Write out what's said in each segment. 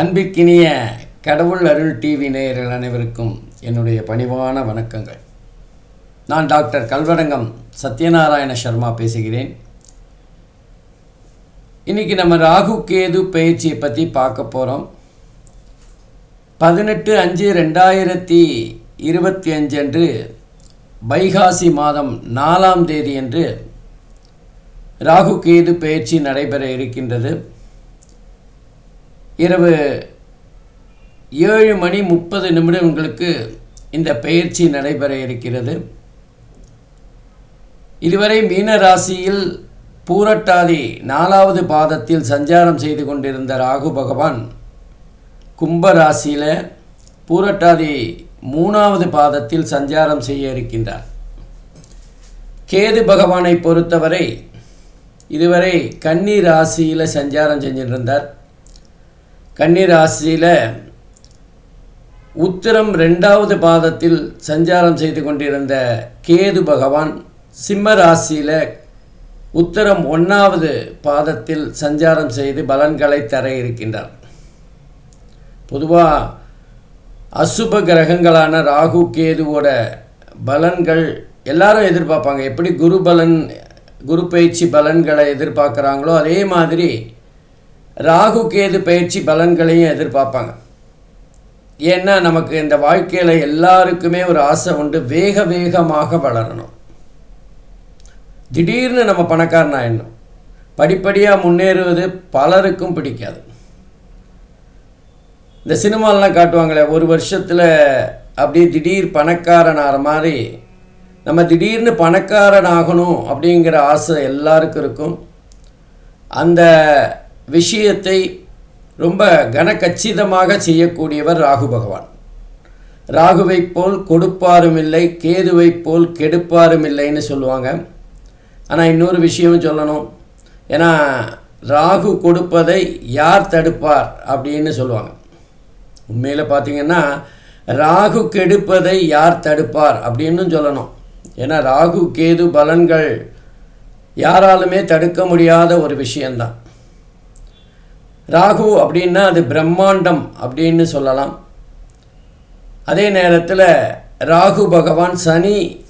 அன்பிற்கினிய கடவுள் அருள் டிவி நேயர்கள் அனைவருக்கும் என்னுடைய பணிவான வணக்கங்கள். நான் டாக்டர் கல்வரங்கம் சத்யநாராயண சர்மா பேசுகிறேன். இன்றைக்கி நம்ம ராகு கேது பயிற்சியை பற்றி பார்க்க போகிறோம் பதினெட்டு அஞ்சு ரெண்டாயிரத்தி இருபத்தி அஞ்சு அன்று வைகாசி மாதம் நாலாம் தேதி அன்று ராகு கேது பயிற்சி நடைபெற இருக்கின்றது. இரவு ஏழு மணி முப்பது நிமிடங்களுக்கு இந்த பயிற்சி நடைபெற இருக்கிறது. இதுவரை மீன ராசியில் பூரட்டாதி நாலாவது பாதத்தில் சஞ்சாரம் செய்து கொண்டிருந்த ராகு பகவான் கும்ப ராசியில் பூரட்டாதி மூணாவது பாதத்தில் சஞ்சாரம் செய்ய இருக்கின்றார். கேது பகவானை பொறுத்தவரை இதுவரை கன்னி ராசியில் சஞ்சாரம் செஞ்சிருந்தார். கன்னிராசியில் உத்திரம் ரெண்டாவது பாதத்தில் சஞ்சாரம் செய்து கொண்டிருந்த கேது பகவான் சிம்ம ராசியில் உத்தரம் ஒன்றாவது பாதத்தில் சஞ்சாரம் செய்து பலன்களை தர இருக்கின்றார். பொதுவாக அசுப கிரகங்களான ராகு கேதுவோட பலன்கள் எல்லாரும் எதிர்பார்ப்பாங்க. எப்படி குரு பலன் குரு பயிற்சி பலன்களை எதிர்பார்க்குறாங்களோ அதே மாதிரி ராகு கேது பயிற்சி பலன்களையும் எதிர்பார்ப்பாங்க. ஏன்னா நமக்கு இந்த வாழ்க்கையில் எல்லாருக்குமே ஒரு ஆசை உண்டு. வேக வேகமாக வளரணும். திடீர்னு நம்ம பணக்காரன் ஆயிடணும். படிப்படியாக முன்னேறுவது பலருக்கும் பிடிக்காது. இந்த சினிமாலெலாம் காட்டுவாங்களே ஒரு வருஷத்தில் அப்படியே திடீர் பணக்காரன் ஆகிற மாதிரி நம்ம திடீர்னு பணக்காரன் ஆகணும் அப்படிங்கிற ஆசை எல்லாருக்கும் இருக்கும். அந்த விஷயத்தை ரொம்ப கனக்கச்சிதமாக செய்யக்கூடியவர் ராகு பகவான். ராகுவைப் போல் கொடுப்பாரும் இல்லை கேதுவைப் போல் கெடுப்பாரும் இல்லைன்னு சொல்லுவாங்க. ஆனால் இன்னொரு விஷயம் சொல்லணும். ஏன்னா ராகு கொடுப்பதை யார் தடுப்பார் அப்படின்னு சொல்லுவாங்க. உண்மையில் பார்த்தீங்கன்னா ராகு கெடுப்பதை யார் தடுப்பார் அப்படின்னு சொல்லணும். ஏன்னா ராகு கேது பலன்கள் யாராலுமே தடுக்க முடியாத ஒரு விஷயந்தான் ராகு அப்படின்னா அது பிரம்மாண்டம் அப்படின்னு சொல்லலாம். அதே நேரத்தில் ராகு பகவான் சனி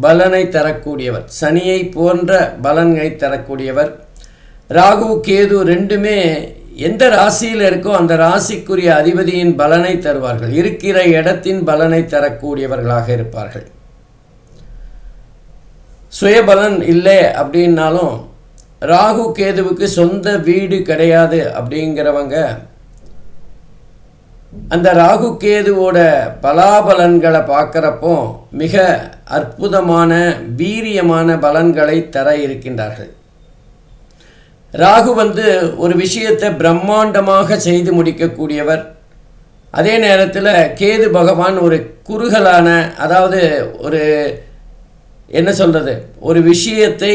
பலனை தரக்கூடியவர். சனியை போன்ற பலனை தரக்கூடியவர். ராகு கேது ரெண்டுமே எந்த ராசியில் இருக்கோ அந்த ராசிக்குரிய அதிபதியின் பலனை தருவார்கள். இருக்கிற இடத்தின் பலனை தரக்கூடியவர்களாக இருப்பார்கள். சுயபலன் இல்லை அப்படின்னாலும் ராகு கேதுவுக்கு சொந்த வீடு கிடையாது அப்படிங்கிறவங்க அந்த ராகு கேதுவோட பலாபலன்களை பார்க்குறப்போ மிக அற்புதமான வீரியமான பலன்களை தர இருக்கின்றார்கள். ராகு வந்து ஒரு விஷயத்தை பிரம்மாண்டமாக செய்து முடிக்கக்கூடியவர். அதே நேரத்தில் கேது பகவான் ஒரு குறுகலான அதாவது ஒரு என்ன சொல்கிறது ஒரு விஷயத்தை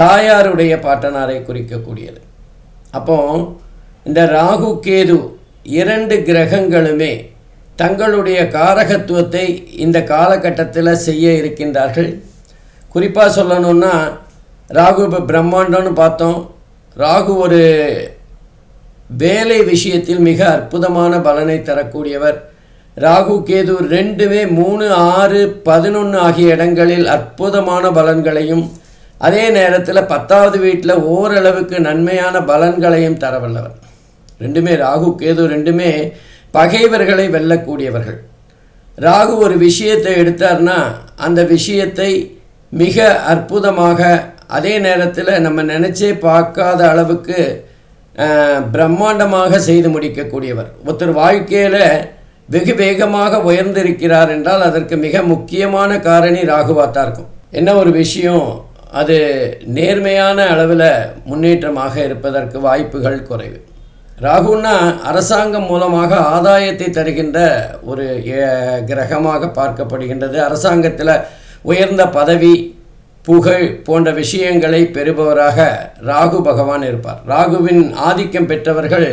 தாயாருடைய பாட்டனாரை குறிக்கக்கூடியது. அப்போ இந்த ராகு கேது இரண்டு கிரகங்களுமே தங்களுடைய காரகத்துவத்தை இந்த காலகட்டத்தில் செய்ய இருக்கின்றார்கள். குறிப்பாக சொல்லணுன்னா ராகு இப்போ பிரம்மாண்டம்னு பார்த்தோம். ராகு ஒரு வேலை விஷயத்தில் மிக அற்புதமான பலனை தரக்கூடியவர். ராகு கேது ரெண்டுமே மூணு ஆறு பதினொன்று ஆகிய இடங்களில் அற்புதமான பலன்களையும் அதே நேரத்தில் பத்தாவது வீட்டில் ஓரளவுக்கு நன்மையான பலன்களையும் தரவல்லவர். ரெண்டுமே ராகு கேது ரெண்டுமே பகைவர்களை வெல்லக்கூடியவர்கள். ராகு ஒரு விஷயத்தை எடுத்தார்னா அந்த விஷயத்தை மிக அற்புதமாக அதே நேரத்தில் நம்ம நினச்சே பார்க்காத அளவுக்கு பிரம்மாண்டமாக செய்து முடிக்கக்கூடியவர். ஒருத்தர் வாழ்க்கையில் வெகு வேகமாக உயர்ந்திருக்கிறார் என்றால் அதற்கு மிக முக்கியமான காரணி ராகுவாத்தான் இருக்கும். என்ன ஒரு விஷயம்? அது நேர்மையான அளவில் முன்னேற்றமாக இருப்பதற்கு வாய்ப்புகள் குறைவு. ராகுன்னா அரசாங்கம் மூலமாக ஆதாயத்தை தருகின்ற ஒரு கிரகமாக பார்க்கப்படுகின்றது. அரசாங்கத்தில் உயர்ந்த பதவி புகழ் போன்ற விஷயங்களை பெறுபவராக ராகு பகவான் இருப்பார். ராகுவின் ஆதிக்கம் பெற்றவர்கள்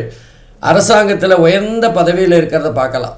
அரசாங்கத்தில் உயர்ந்த பதவியில் இருக்கிறத பார்க்கலாம்.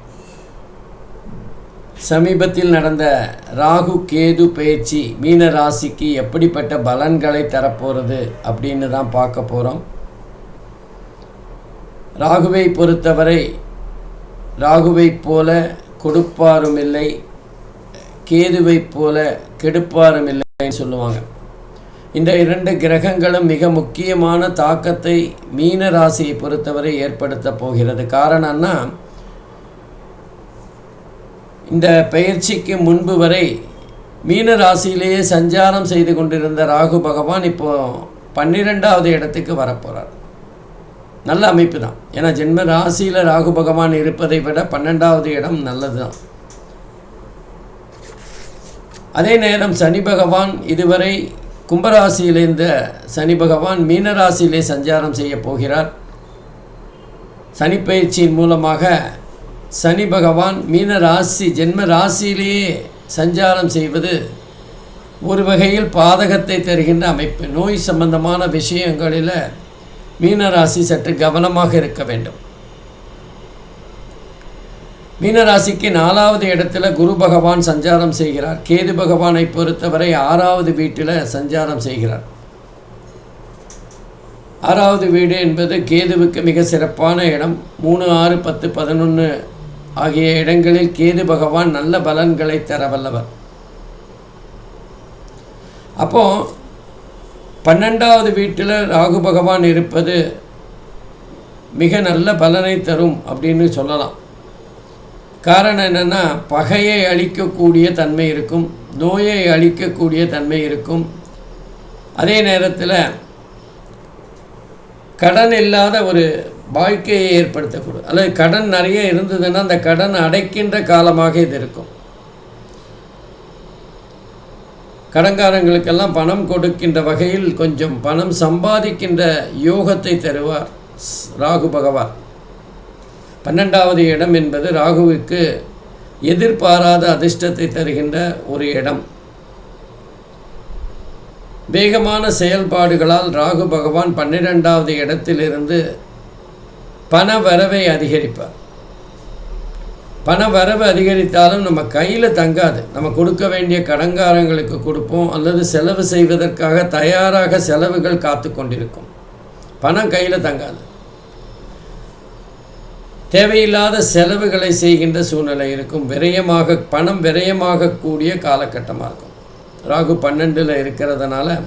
சமீபத்தில் நடந்த ராகு கேது பயிற்சி மீன ராசிக்கு எப்படிப்பட்ட பலன்களை தரப்போகிறது அப்படின்னு தான் பார்க்க போகிறோம் ராகுவை பொறுத்தவரை ராகுவைப் போல கொடுப்பாரும் இல்லை கேதுவைப் போல கெடுப்பாரும் இல்லைன்னு சொல்லுவாங்க. இந்த இரண்டு கிரகங்களும் மிக முக்கியமான தாக்கத்தை மீன ராசியை பொறுத்தவரை ஏற்படுத்த போகிறது. காரணம்னா இந்த பயிற்சிக்கு முன்பு வரை மீன ராசியிலேயே சஞ்சாரம் செய்து கொண்டிருந்த ராகு பகவான் இப்போ பன்னிரெண்டாவது இடத்துக்கு வரப்போகிறார் நல்ல அமைப்பு தான். ஏன்னா ஜென்ம ராசியில் ராகு பகவான் இருப்பதை விட பன்னெண்டாவது இடம் நல்லது தான் அதே நேரம் சனி பகவான் இதுவரை கும்பராசியில் இருந்த சனி பகவான் மீன ராசியிலே சஞ்சாரம் செய்ய போகிறார். சனிப்பயிற்சியின் மூலமாக சனி பகவான் மீன ராசி ஜென்ம ராசியிலேயே சஞ்சாரம் செய்வது ஒரு வகையில் பாதகத்தை தருகின்ற அமைப்பு. நோய் சம்பந்தமான விஷயங்களில் மீனராசி சற்று கவனமாக இருக்க வேண்டும். மீனராசிக்கு நாலாவது இடத்துல குரு பகவான் சஞ்சாரம் செய்கிறார். கேது பகவானை பொறுத்தவரை ஆறாவது வீட்டில் சஞ்சாரம் செய்கிறார். ஆறாவது வீடு என்பது கேதுவுக்கு மிக சிறப்பான இடம். மூணு ஆறு பத்து பதினொன்று ஆகிய இடங்களில் கேது பகவான் நல்ல பலன்களை தர வல்லவர். அப்போ பன்னெண்டாவது வீட்டில் ராகு பகவான் இருப்பது மிக நல்ல பலனை தரும் அப்படின்னு சொல்லலாம். காரணம் என்னென்னா பகையை அழிக்கக்கூடிய தன்மை இருக்கும் நோயை அழிக்கக்கூடிய தன்மை இருக்கும். அதே நேரத்தில் கடன் இல்லாத ஒரு வாழ்க்கையை ஏற்படுத்தக்கூடும் அல்லது கடன் நிறைய இருந்ததுன்னா அந்த கடன் அடைக்கின்ற காலமாக இது இருக்கும். கடன்காரங்களுக்கெல்லாம் பணம் கொடுக்கின்ற வகையில் கொஞ்சம் பணம் சம்பாதிக்கின்ற யோகத்தை தருவார் ராகு பகவான். பன்னெண்டாவது இடம் என்பது ராகுவுக்கு எதிர்பாராத அதிர்ஷ்டத்தை தருகின்ற ஒரு இடம். வேகமான செயல்பாடுகளால் ராகு பகவான் பன்னிரெண்டாவது இடத்திலிருந்து பண வரவை அதிகரிப்பார். பண வரவு அதிகரித்தாலும் நம்ம கையில் தங்காது. நம்ம கொடுக்க வேண்டிய கடங்காரங்களுக்கு கொடுப்போம். அல்லது செலவு செய்வதற்காக தயாராக செலவுகள் காத்து கொண்டிருக்கும். பணம் கையில் தங்காது. தேவையில்லாத செலவுகளை செய்கின்ற சூழ்நிலை இருக்கும். விரயமாக பணம் விரயமாகக்கூடிய காலகட்டமாக இருக்கும். ராகு பன்னெண்டில் இருக்கிறதுனால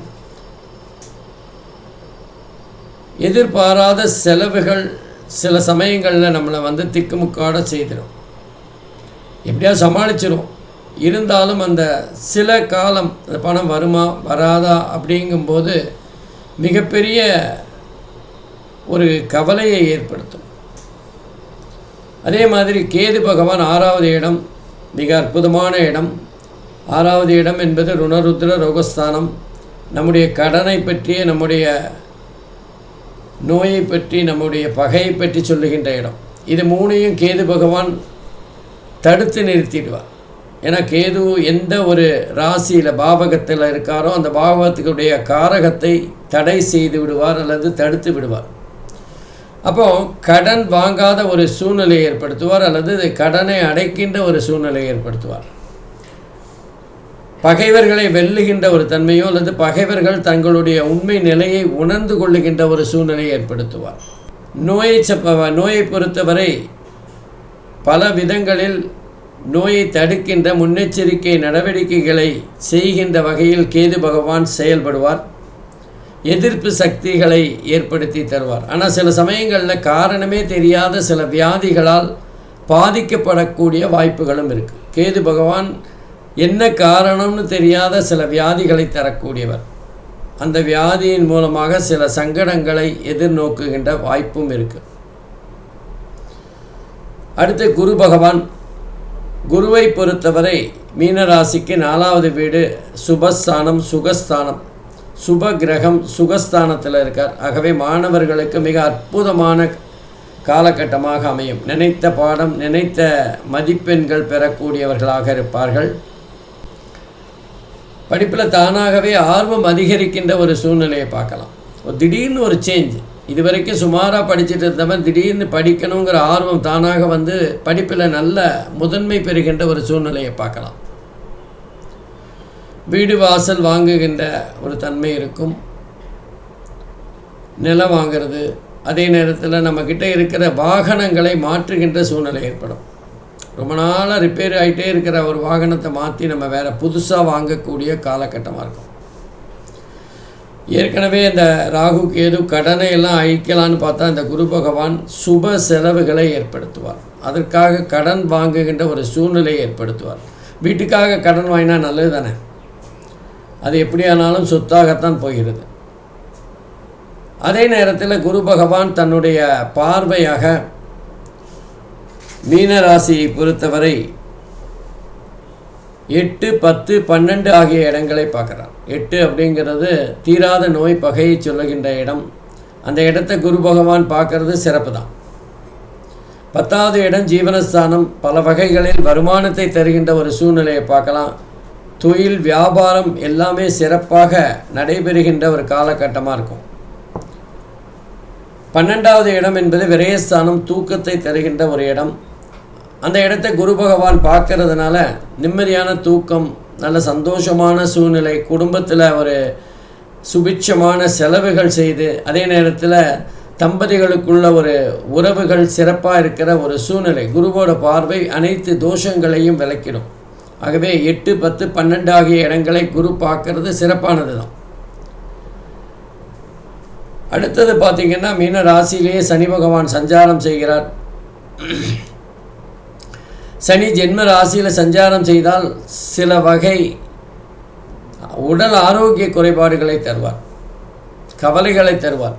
எதிர்பாராத செலவுகள் சில சமயங்களில் நம்மளை வந்து திக்குமுக்காட செய்திடும் எப்படியாவது சமாளிச்சிடும் இருந்தாலும் அந்த சில காலம் அந்த பணம் வருமா வராதா அப்படிங்கும்போது மிகப்பெரிய ஒரு கவலையை ஏற்படுத்தும். அதே மாதிரி கேது பகவான் ஆறாவது இடம் மிக அற்புதமான இடம். ஆறாவது இடம் என்பது ருணருத்ர ரோகஸ்தானம். நம்முடைய கடனை பற்றிய நம்முடைய நோயை பற்றி நம்முடைய பகையை பற்றி சொல்லுகின்ற இடம். இது மூணையும் கேது பகவான் தடுத்து நிறுத்திடுவார். ஏன்னா கேது எந்த ஒரு ராசியில் பாவகத்தில் இருக்காரோ அந்த பாவகத்துக்குடைய காரகத்தை தடை செய்து விடுவார் அல்லது தடுத்து விடுவார். அப்போ கடன் வாங்காத ஒரு சூழ்நிலையை ஏற்படுத்துவார் அல்லது கடனை அடைக்கின்ற ஒரு சூழ்நிலையை ஏற்படுத்துவார். பகைவர்களை வெல்லுகின்ற ஒரு தன்மையோ அல்லது பகைவர்கள் தங்களுடைய உண்மை நிலையை உணர்ந்து கொள்ளுகின்ற ஒரு சூழ்நிலையை ஏற்படுத்துவார். நோயை சப்ப நோயை பொறுத்தவரை பல விதங்களில் நோயை தடுக்கின்ற முன்னெச்சரிக்கை நடவடிக்கைகளை செய்கின்ற வகையில் கேது பகவான் செயல்படுவார். எதிர்ப்பு சக்திகளை ஏற்படுத்தி தருவார். ஆனால் சில சமயங்களில் காரணமே தெரியாத சில வியாதிகளால் பாதிக்கப்படக்கூடிய வாய்ப்புகளும் இருக்குது கேது பகவான் என்ன காரணம்னு தெரியாத சில வியாதிகளை தரக்கூடியவர். அந்த வியாதியின் மூலமாக சில சங்கடங்களை எதிர்நோக்குகின்ற வாய்ப்பும் இருக்குது அடுத்து குரு பகவான். குருவை பொறுத்தவரை மீனராசிக்கு நாலாவது வீடு சுபஸ்தானம் சுகஸ்தானம். சுப கிரகம் சுகஸ்தானத்தில் இருக்கார். ஆகவே மாணவர்களுக்கு மிக அற்புதமான காலகட்டமாக அமையும். நினைத்த பாடம் நினைத்த மதிப்பெண்கள் பெறக்கூடியவர்களாக இருப்பார்கள். படிப்பில் தானாகவே ஆர்வம் அதிகரிக்கின்ற ஒரு சூழ்நிலையை பார்க்கலாம். ஒரு திடீர்னு ஒரு சேஞ்ச் இது வரைக்கும் சுமாராக படிச்சுட்டு இருந்தவன் திடீர்னு படிக்கணுங்கிற ஆர்வம் தானாக வந்து படிப்பில் நல்ல முதன்மை பெறுகின்ற ஒரு சூழ்நிலையை பார்க்கலாம். வீடு வாசல் வாங்குகின்ற ஒரு தன்மை இருக்கும். நிலம் வாங்கிறது அதே நேரத்தில் நம்மக்கிட்ட இருக்கிற வாகனங்களை மாற்றுகின்ற சூழ்நிலை ஏற்படும். ரொம்ப நாளாக ரிப்பேர் ஆகிட்டே இருக்கிற ஒரு வாகனத்தை மாற்றி நம்ம வேறு புதுசாக வாங்கக்கூடிய காலகட்டமாக இருக்கும். ஏற்கனவே இந்த ராகு கேது கடனை எல்லாம் அழிக்கலான்னு பார்த்தா இந்த குரு பகவான் சுப செலவுகளை ஏற்படுத்துவார். அதற்காக கடன் வாங்குகின்ற ஒரு சூழ்நிலையை ஏற்படுத்துவார். வீட்டுக்காக கடன் வாங்கினா நல்லது தானே? அது எப்படியானாலும் சொத்தாகத்தான் போகிறது. அதே நேரத்தில் குரு பகவான் தன்னுடைய பார்வையாக மீனராசியை பொறுத்தவரை எட்டு பத்து பன்னெண்டு ஆகிய இடங்களை பார்க்குறார். எட்டு அப்படிங்கிறது தீராத நோய் பகையை சொல்லுகின்ற இடம். அந்த இடத்தை குரு பகவான் பார்க்கறது சிறப்பு தான். பத்தாவது இடம் ஜீவனஸ்தானம். பல வகைகளில் வருமானத்தை தருகின்ற ஒரு சூழ்நிலையை பார்க்கலாம். தொழில் வியாபாரம் எல்லாமே சிறப்பாக நடைபெறுகின்ற ஒரு காலகட்டமாக இருக்கும். பன்னெண்டாவது இடம் என்பது விரயஸ்தானம் தூக்கத்தை தருகின்ற ஒரு இடம். அந்த இடத்த குரு பகவான் பார்க்கறதுனால நிம்மதியான தூக்கம் நல்ல சந்தோஷமான சூழ்நிலை குடும்பத்தில் ஒரு சுபிட்சமான செலவுகள் செய்து அதே நேரத்தில் தம்பதிகளுக்குள்ள ஒரு உறவுகள் சிறப்பாக இருக்கிற ஒரு சூழ்நிலை. குருவோட பார்வை அனைத்து தோஷங்களையும் விளக்கிடும். ஆகவே எட்டு பத்து பன்னெண்டு ஆகிய இடங்களை குரு பார்க்கறது சிறப்பானது தான் அடுத்தது பார்த்திங்கன்னா மீன ராசியிலேயே சனி பகவான் சஞ்சாரம் செய்கிறார். சனி ஜென்ம ராசியில் சஞ்சாரம் செய்தால் சில வகை உடல் ஆரோக்கிய குறைபாடுகளை தருவார். கவலைகளை தருவார்.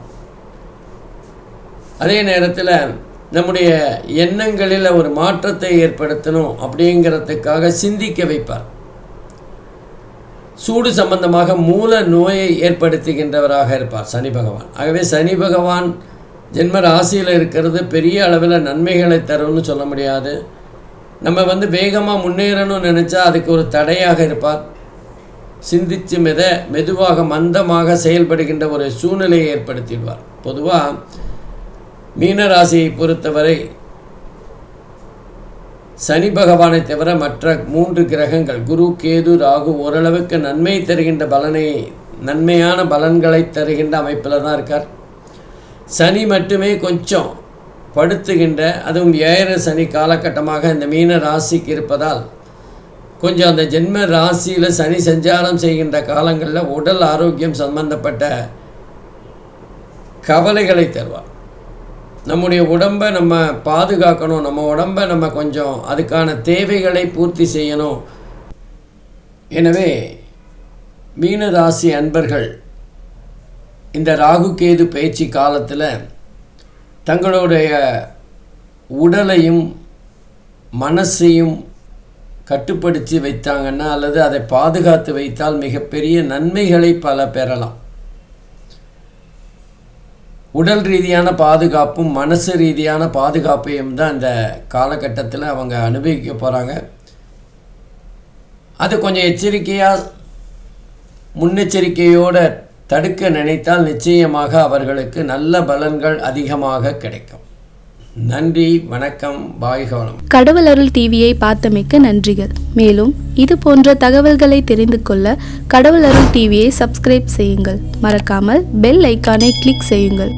அதே நேரத்தில் நம்முடைய எண்ணங்களில் ஒரு மாற்றத்தை ஏற்படுத்தணும் அப்படிங்கிறதுக்காக சிந்திக்க வைப்பார். சூடு சம்பந்தமாக மூல நோயை ஏற்படுத்துகின்றவராக இருப்பார் சனி பகவான். ஆகவே சனி பகவான் ஜென்ம ராசியில் இருக்கிறது பெரிய அளவில் நன்மைகளை தரும்னு சொல்ல முடியாது. நம்ம வந்து வேகமாக முன்னேறணும்னு நினச்சா அதுக்கு ஒரு தடையாக இருப்பார். சிந்தித்து மெத மெதுவாக மந்தமாக செயல்படுகின்ற ஒரு சூழ்நிலையை ஏற்படுத்திடுவார். பொதுவாக மீனராசியை பொறுத்தவரை சனி பகவானை தவிர மற்ற மூன்று கிரகங்கள் குரு கேது ராகு ஓரளவுக்கு நன்மை தருகின்ற பலனை நன்மையான பலன்களை தருகின்ற அமைப்பில் தான் இருக்கார். சனி மட்டுமே கொஞ்சம் படுத்துகின்ற அதுவும் ஏழர சனி காலகட்டமாக இந்த மீன ராசிக்கு இருப்பதால் கொஞ்சம் அந்த ஜென்ம ராசியில் சனி சஞ்சாரம் செய்கின்ற காலங்களில் உடல் ஆரோக்கியம் சம்பந்தப்பட்ட கவலைகளை தருவார். நம்முடைய உடம்பை நம்ம பாதுகாக்கணும் நம்ம உடம்பை நம்ம கொஞ்சம் அதுக்கான தேவைகளை பூர்த்தி செய்யணும். எனவே மீனராசி அன்பர்கள் இந்த ராகு கேது பயிற்சி காலத்தில் தங்களுடைய உடலையும் மனசையும் கட்டுப்படுத்தி வைத்தாங்கன்னா அல்லது அதை பாதுகாத்து வைத்தால் மிகப்பெரிய நன்மைகளை பல பெறலாம். உடல் ரீதியான பாதுகாப்பும் மனசு ரீதியான பாதுகாப்பையும் தான் இந்த காலகட்டத்தில் அவங்க அனுபவிக்க போகிறாங்க அது கொஞ்சம் எச்சரிக்கையாக முன்னெச்சரிக்கையோடு தடுக்க நினைத்தால் நிச்சயமாக அவர்களுக்கு நல்ல பலன்கள் அதிகமாக கிடைக்கும். நன்றி வணக்கம் பாய்கவனம் கடவுள் அருள் டிவியை பார்த்தமைக்க நன்றிகள். மேலும் இது போன்ற தகவல்களை தெரிந்து கொள்ள கடவுள் அருள் டிவியை சப்ஸ்கிரைப் செய்யுங்கள். மறக்காமல் பெல் ஐக்கானை கிளிக் செய்யுங்கள்.